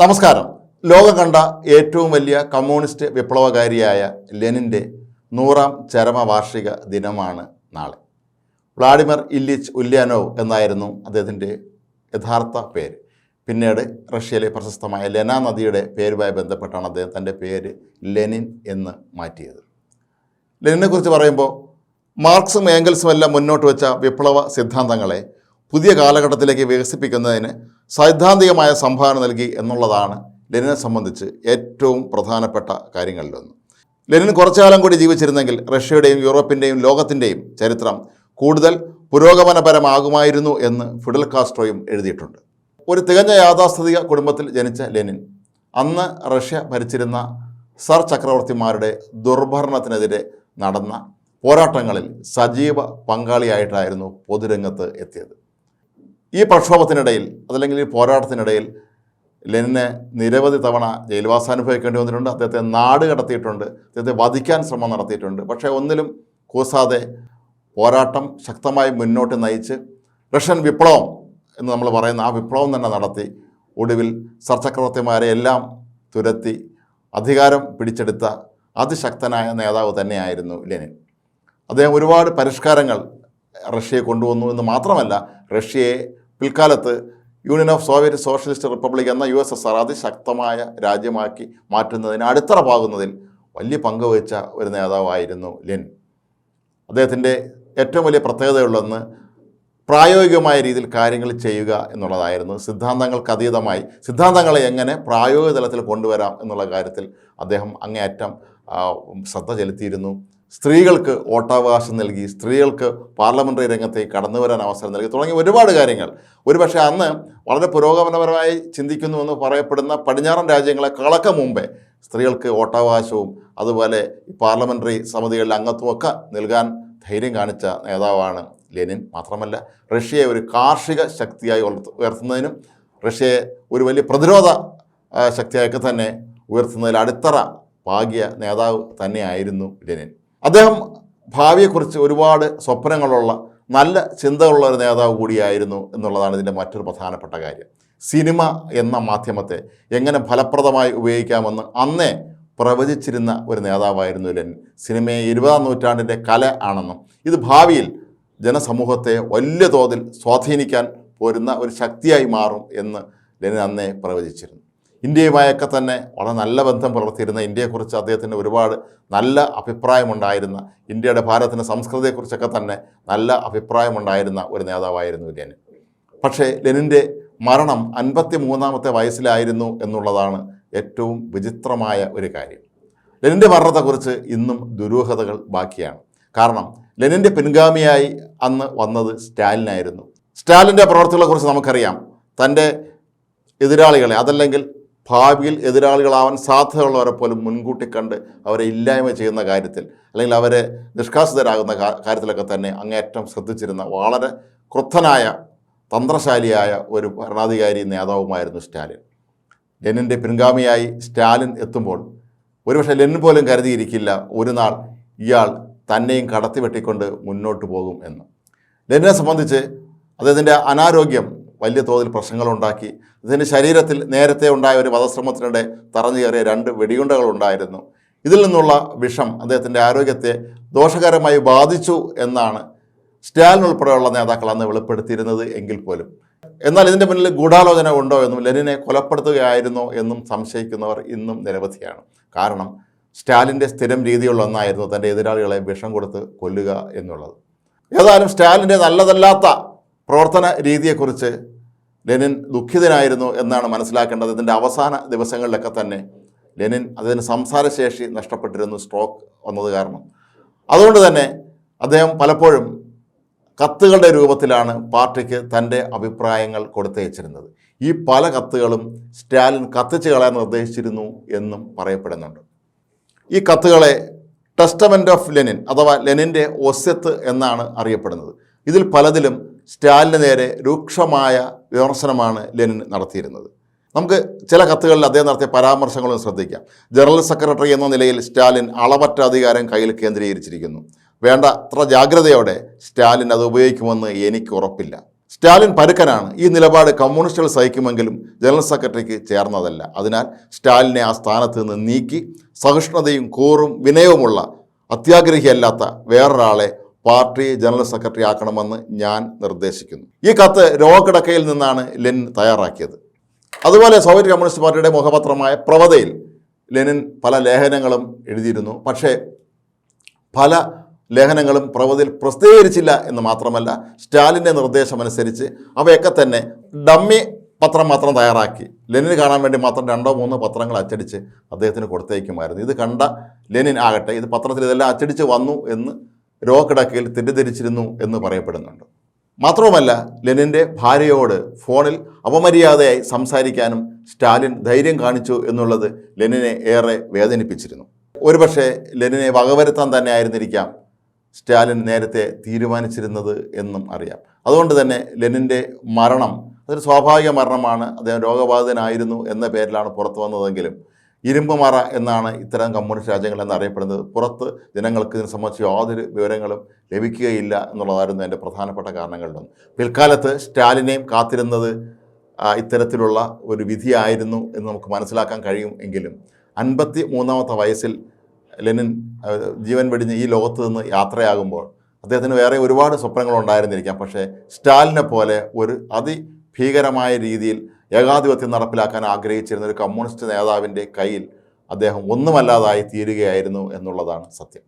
നമസ്കാരം. ലോകം കണ്ട ഏറ്റവും വലിയ കമ്മ്യൂണിസ്റ്റ് വിപ്ലവകാരിയായ ലെനിന്റെ നൂറാം ചരമവാർഷിക ദിനമാണ് നാളെ. വ്ളാഡിമിർ ഇല്ലിച്ച് ഉല്യാനോവ് എന്നായിരുന്നു അദ്ദേഹത്തിന്റെ യഥാർത്ഥ പേര്. പിന്നീട് റഷ്യയിലെ പ്രശസ്തമായ ലെന നദിയുടെ പേരുമായി ബന്ധപ്പെട്ടാണ് അദ്ദേഹം തന്റെ പേര് ലെനിൻ എന്ന് മാറ്റിയത്. ലെനിനെക്കുറിച്ച് പറയുമ്പോൾ മാർക്സും ഏംഗൽസും എല്ലാം മുന്നോട്ട് വെച്ച വിപ്ലവ സിദ്ധാന്തങ്ങളെ പുതിയ കാലഘട്ടത്തിലേക്ക് വികസിപ്പിക്കുന്നതിന് സൈദ്ധാന്തികമായ സംഭാവന നൽകി എന്നുള്ളതാണ് ലെനിനെ സംബന്ധിച്ച് ഏറ്റവും പ്രധാനപ്പെട്ട കാര്യങ്ങളിലൊന്ന് ലെനിൻ കുറച്ചുകാലം കൂടി ജീവിച്ചിരുന്നെങ്കിൽ റഷ്യയുടെയും യൂറോപ്പിന്റെയും ലോകത്തിന്റെയും ചരിത്രം കൂടുതൽ പുരോഗമനപരമാകുമായിരുന്നു എന്ന് ഫിഡൽ കാസ്ട്രോയും എഴുതിയിട്ടുണ്ട്. ഒരു തികഞ്ഞ യാഥാസ്ഥിതിക കുടുംബത്തിൽ ജനിച്ച ലെനിൻ അന്ന് റഷ്യ ഭരിച്ചിരുന്ന സർ ചക്രവർത്തിമാരുടെ ദുർഭരണത്തിനെതിരെ നടന്ന പോരാട്ടങ്ങളിൽ സജീവ പങ്കാളിയായിട്ടായിരുന്നു പൊതുരംഗത്ത് എത്തിയത്. ഈ പ്രക്ഷോഭത്തിനിടയിൽ അതല്ലെങ്കിൽ ഈ പോരാട്ടത്തിനിടയിൽ ലെനിനെ നിരവധി തവണ ജയിൽവാസം അനുഭവിക്കേണ്ടി വന്നിട്ടുണ്ട്. അദ്ദേഹത്തെ നാട് കടത്തിയിട്ടുണ്ട്. അദ്ദേഹത്തെ വധിക്കാൻ ശ്രമം നടത്തിയിട്ടുണ്ട്. പക്ഷേ ഒന്നിലും കൂസാതെ പോരാട്ടം ശക്തമായി മുന്നോട്ട് നയിച്ച് റഷ്യൻ വിപ്ലവം എന്ന് നമ്മൾ പറയുന്ന ആ വിപ്ലവം തന്നെ നടത്തി ഒടുവിൽ സർചക്രവർത്തിമാരെ എല്ലാം തുരത്തി അധികാരം പിടിച്ചെടുത്ത അതിശക്തനായ നേതാവ് തന്നെയായിരുന്നു ലെനിൻ. അദ്ദേഹം ഒരുപാട് പരിഷ്കാരങ്ങൾ റഷ്യയെ കൊണ്ടുവന്നു എന്ന് മാത്രമല്ല റഷ്യയെ പിൽക്കാലത്ത് Union of Soviet Socialist Republic എന്ന യു എസ് എസ് ആർ അതിശക്തമായ രാജ്യമാക്കി മാറ്റുന്നതിന് അടിത്തറ പാകുന്നതിൽ വലിയ പങ്ക് വഹിച്ച ഒരു നേതാവായിരുന്നു ലെൻ അദ്ദേഹത്തിന്റെ ഏറ്റവും വലിയ പ്രത്യേകതയുള്ളതെന്ന് പ്രായോഗികമായ രീതിയിൽ കാര്യങ്ങൾ ചെയ്യുക എന്നുള്ളതായിരുന്നു. സിദ്ധാന്തങ്ങൾക്ക് അതീതമായി സിദ്ധാന്തങ്ങളെ എങ്ങനെ പ്രായോഗിക തലത്തിൽ കൊണ്ടുവരാം എന്നുള്ള കാര്യത്തിൽ അദ്ദേഹം അങ്ങേയറ്റം ശ്രദ്ധ ചെലുത്തിയിരുന്നു. സ്ത്രീകൾക്ക് വോട്ടവകാശം നൽകി സ്ത്രീകൾക്ക് പാർലമെന്ററി രംഗത്തേക്ക് കടന്നു വരാൻ അവസരം നൽകി തുടങ്ങി ഒരുപാട് കാര്യങ്ങൾ. ഒരുപക്ഷെ അന്ന് വളരെ പുരോഗമനപരമായി ചിന്തിക്കുന്നുവെന്ന് പറയപ്പെടുന്ന പടിഞ്ഞാറൻ രാജ്യങ്ങളെ കളക്കം മുമ്പേ സ്ത്രീകൾക്ക് വോട്ടവകാശവും അതുപോലെ പാർലമെന്ററി സമിതികളിൽ അംഗത്വമൊക്കെ നൽകാൻ ധൈര്യം കാണിച്ച നേതാവാണ് ലെനിൻ. മാത്രമല്ല റഷ്യയെ ഒരു കാർഷിക ശക്തിയായി ഉയർത്ത- ഉയർത്തുന്നതിനും റഷ്യയെ ഒരു വലിയ പ്രതിരോധ ശക്തിയായൊക്കെ തന്നെ ഉയർത്തുന്നതിൽ അടിത്തറ ഭാഗ്യ നേതാവ് തന്നെയായിരുന്നു ലെനിൻ. അദ്ദേഹം ഭാവിയെക്കുറിച്ച് ഒരുപാട് സ്വപ്നങ്ങളുള്ള നല്ല ചിന്തകളുള്ള ഒരു നേതാവ് കൂടിയായിരുന്നു എന്നുള്ളതാണ് ഇതിന്റെ മറ്റൊരു പ്രധാനപ്പെട്ട കാര്യം. സിനിമ എന്ന മാധ്യമത്തെ എങ്ങനെ ഫലപ്രദമായി ഉപയോഗിക്കാമെന്ന് അന്നേ പ്രവചിച്ചിരുന്ന ഒരു നേതാവായിരുന്നു ലെനിൻ. സിനിമയെ ഇരുപതാം നൂറ്റാണ്ടിന്റെ കല ആണെന്നും ഇത് ഭാവിയിൽ ജനസമൂഹത്തെ വലിയ തോതിൽ സ്വാധീനിക്കാൻ പോരുന്ന ഒരു ശക്തിയായി മാറും എന്ന് ലെനിൻ അന്നേ പ്രവചിച്ചിരുന്നു. ഇന്ത്യയുമായൊക്കെ തന്നെ വളരെ നല്ല ബന്ധം പുലർത്തിയിരുന്ന ഇന്ത്യയെക്കുറിച്ച് അദ്ദേഹത്തിന് ഒരുപാട് നല്ല അഭിപ്രായമുണ്ടായിരുന്ന ഇന്ത്യയുടെ ഭാരതത്തിന്റെ സംസ്കൃതിയെക്കുറിച്ചൊക്കെ തന്നെ നല്ല അഭിപ്രായമുണ്ടായിരുന്ന ഒരു നേതാവായിരുന്നു ലെനിൻ. പക്ഷേ ലെനിന്റെ മരണം അൻപത്തി മൂന്നാമത്തെ വയസ്സിലായിരുന്നു എന്നുള്ളതാണ് ഏറ്റവും വിചിത്രമായ ഒരു കാര്യം. ലെനിന്റെ മരണത്തെക്കുറിച്ച് ഇന്നും ദുരൂഹതകൾ ബാക്കിയാണ്. കാരണം ലെനിന്റെ പിൻഗാമിയായി അന്ന് വന്നത് സ്റ്റാലിനായിരുന്നു. സ്റ്റാലിന്റെ പ്രവർത്തികളെക്കുറിച്ച് നമുക്കറിയാം. തന്റെ എതിരാളികളെ അതല്ലെങ്കിൽ ഭാവിയിൽ എതിരാളികളാവാൻ സാധ്യതയുള്ളവരെ പോലും മുൻകൂട്ടി കണ്ട് അവരെ ഇല്ലായ്മ ചെയ്യുന്ന കാര്യത്തിൽ അല്ലെങ്കിൽ അവരെ നിഷ്കാസിതരാകുന്ന കാര്യത്തിലൊക്കെ തന്നെ അങ്ങേയറ്റം ശ്രദ്ധിച്ചിരുന്ന വളരെ ക്രുദ്ധനായ തന്ത്രശാലിയായ ഒരു ഭരണാധികാരി നേതാവുമായിരുന്നു സ്റ്റാലിൻ. ലെനിന്റെ പിൻഗാമിയായി സ്റ്റാലിൻ എത്തുമ്പോൾ ഒരുപക്ഷെ ലെനിൻ പോലും കരുതിയിരിക്കില്ല ഒരു നാൾ ഇയാൾ തന്നെയും കടത്തി വെട്ടിക്കൊണ്ട് മുന്നോട്ട് പോകും എന്ന്. ലെനിനെ സംബന്ധിച്ച് അദ്ദേഹത്തിന്റെ അനാരോഗ്യം വലിയ തോതിൽ പ്രശ്നങ്ങളുണ്ടാക്കി. ഇതിന്റെ ശരീരത്തിൽ നേരത്തെ ഉണ്ടായ ഒരു വധശ്രമത്തിനിടെ തറഞ്ഞു കയറിയ രണ്ട് വെടിയുണ്ടകൾ ഉണ്ടായിരുന്നു ഇതിൽ നിന്നുള്ള വിഷം അദ്ദേഹത്തിന്റെ ആരോഗ്യത്തെ ദോഷകരമായി ബാധിച്ചു എന്നാണ് സ്റ്റാലിൻ ഉൾപ്പെടെയുള്ള നേതാക്കൾ അന്ന് വെളിപ്പെടുത്തിയിരുന്നത് എങ്കിൽ പോലും. എന്നാൽ ഇതിന്റെ പിന്നിൽ ഗൂഢാലോചന ഉണ്ടോ എന്നും ലെനിനെ കൊലപ്പെടുത്തുകയായിരുന്നോ എന്നും സംശയിക്കുന്നവർ ഇന്നും നിരവധിയാണ്. കാരണം സ്റ്റാലിന്റെ സ്ഥിരം രീതിയുള്ള ഒന്നായിരുന്നു തന്റെ എതിരാളികളെ വിഷം കൊടുത്ത് കൊല്ലുക എന്നുള്ളത്. ഏതായാലും സ്റ്റാലിന്റെ നല്ലതല്ലാത്ത പ്രവർത്തന രീതിയെക്കുറിച്ച് ലെനിൻ ദുഃഖിതനായിരുന്നു എന്നാണ് മനസ്സിലാക്കേണ്ടത്. ഇതിന്റെ അവസാന ദിവസങ്ങളിലൊക്കെ തന്നെ ലെനിൻ അതിന് സംസാരശേഷി നഷ്ടപ്പെട്ടിരുന്നു സ്ട്രോക്ക് വന്നത് കാരണം. അതുകൊണ്ട് തന്നെ അദ്ദേഹം പലപ്പോഴും കത്തുകളുടെ രൂപത്തിലാണ് പാർട്ടിക്ക് തന്റെ അഭിപ്രായങ്ങൾ കൊടുത്തയച്ചിരുന്നത്. ഈ പല കത്തുകളും സ്റ്റാലിൻ കത്തിച്ച് കളയാൻ നിർദ്ദേശിച്ചിരുന്നു എന്നും പറയപ്പെടുന്നുണ്ട്. ഈ കത്തുകളെ ടെസ്റ്റമെന്റ് ഓഫ് ലെനിൻ അഥവാ ലെനിന്റെ ഒസ്യത്ത് എന്നാണ് അറിയപ്പെടുന്നത്. ഇതിൽ പലതിലും സ്റ്റാലിന് നേരെ രൂക്ഷമായ വിമർശനമാണ് ലെനിൻ നടത്തിയിരുന്നത്. നമുക്ക് ചില കത്തുകളിൽ അദ്ദേഹം നടത്തിയ പരാമർശങ്ങളും ശ്രദ്ധിക്കാം. ജനറൽ സെക്രട്ടറി എന്ന നിലയിൽ സ്റ്റാലിൻ അളവറ്റ അധികാരം കയ്യിൽ കേന്ദ്രീകരിച്ചിരിക്കുന്നു. വേണ്ട അത്ര ജാഗ്രതയോടെ സ്റ്റാലിൻ അത് ഉപയോഗിക്കുമെന്ന് എനിക്ക് ഉറപ്പില്ല. സ്റ്റാലിൻ പരുക്കനാണ്. ഈ നിലപാട് കമ്മ്യൂണിസ്റ്റുകൾ സഹിക്കുമെങ്കിലും ജനറൽ സെക്രട്ടറിക്ക് ചേർന്നതല്ല. അതിനാൽ സ്റ്റാലിനെ ആ സ്ഥാനത്ത് നിന്ന് നീക്കി സഹിഷ്ണുതയും കൂറും വിനയവുമുള്ള അത്യാഗ്രഹിയല്ലാത്ത വേറൊരാളെ പാർട്ടി ജനറൽ സെക്രട്ടറി ആക്കണമെന്ന് ഞാൻ നിർദ്ദേശിക്കുന്നു. ഈ കത്ത് രോഗക്കിടക്കയിൽ നിന്നാണ് ലെനിൻ തയ്യാറാക്കിയത്. അതുപോലെ സോവിയറ്റ് കമ്മ്യൂണിസ്റ്റ് പാർട്ടിയുടെ മുഖപത്രമായ പ്രവതയിൽ ലെനിൻ പല ലേഖനങ്ങളും എഴുതിയിരുന്നു. പക്ഷേ പല ലേഖനങ്ങളും പ്രവതിൽ പ്രസിദ്ധീകരിച്ചില്ല എന്ന് മാത്രമല്ല സ്റ്റാലിന്റെ നിർദ്ദേശമനുസരിച്ച് അവയൊക്കെ തന്നെ ഡമ്മി പത്രം മാത്രം തയ്യാറാക്കി. ലെനിന് കാണാൻ വേണ്ടി മാത്രം രണ്ടോ മൂന്നോ പത്രങ്ങൾ അച്ചടിച്ച് അദ്ദേഹത്തിന് കൊടുത്തേക്കുമായിരുന്നു. ഇത് കണ്ട ലെനിൻ ആകട്ടെ ഇത് പത്രത്തിൽ ഇതെല്ലാം അച്ചടിച്ച് വന്നു എന്ന് രോഗക്കിടക്കയിൽ തെറ്റിദ്ധരിച്ചിരുന്നു എന്ന് പറയപ്പെടുന്നുണ്ട്. മാത്രവുമല്ല ലെനിന്റെ ഭാര്യയോട് ഫോണിൽ അപമര്യാദയായി സംസാരിക്കാനും സ്റ്റാലിൻ ധൈര്യം കാണിച്ചു എന്നുള്ളത് ലെനിനെ ഏറെ വേദനിപ്പിച്ചിരുന്നു. ഒരുപക്ഷെ ലെനിനെ വകവരുത്താൻ തന്നെ ആയിരുന്നിരിക്കാം സ്റ്റാലിൻ നേരത്തെ തീരുമാനിച്ചിരുന്നത് എന്നും അറിയാം. അതുകൊണ്ട് തന്നെ ലെനിന്റെ മരണം അതൊരു സ്വാഭാവിക മരണമാണ് അദ്ദേഹം രോഗബാധിതനായിരുന്നു എന്ന പേരിലാണ് പുറത്തു വന്നതെങ്കിലും ഇരുമ്പ് മറ എന്നാണ് ഇത്തരം കമ്മ്യൂണിസ്റ്റ് രാജ്യങ്ങൾ അറിയപ്പെടുന്നത് പുറത്ത് ജനങ്ങൾക്ക് ഇതിനെ സംബന്ധിച്ച് യാതൊരു വിവരങ്ങളും ലഭിക്കുകയില്ല എന്നുള്ളതായിരുന്നു എന്റെ പ്രധാനപ്പെട്ട കാരണങ്ങളിലൊന്ന്. പിൽക്കാലത്ത് സ്റ്റാലിനെയും കാത്തിരുന്നത് ഇത്തരത്തിലുള്ള ഒരു വിധിയായിരുന്നു എന്ന് നമുക്ക് മനസ്സിലാക്കാൻ കഴിയും എങ്കിലും അൻപത്തി മൂന്നാമത്തെ വയസ്സിൽ ലെനിൻ ജീവൻ വെടിഞ്ഞ് ഈ ലോകത്ത് നിന്ന് യാത്രയാകുമ്പോൾ അദ്ദേഹത്തിന് വേറെ ഒരുപാട് സ്വപ്നങ്ങളുണ്ടായിരുന്നിരിക്കാം. പക്ഷേ സ്റ്റാലിനെ പോലെ ഒരു അതിഭീകരമായ രീതിയിൽ ഏകാധിപത്യം നടപ്പിലാക്കാൻ ആഗ്രഹിച്ചിരുന്ന ഒരു കമ്മ്യൂണിസ്റ്റ് നേതാവിന്റെ കയ്യിൽ അദ്ദേഹം ഒന്നുമല്ലാതായി തീരുകയായിരുന്നു എന്നുള്ളതാണ് സത്യം.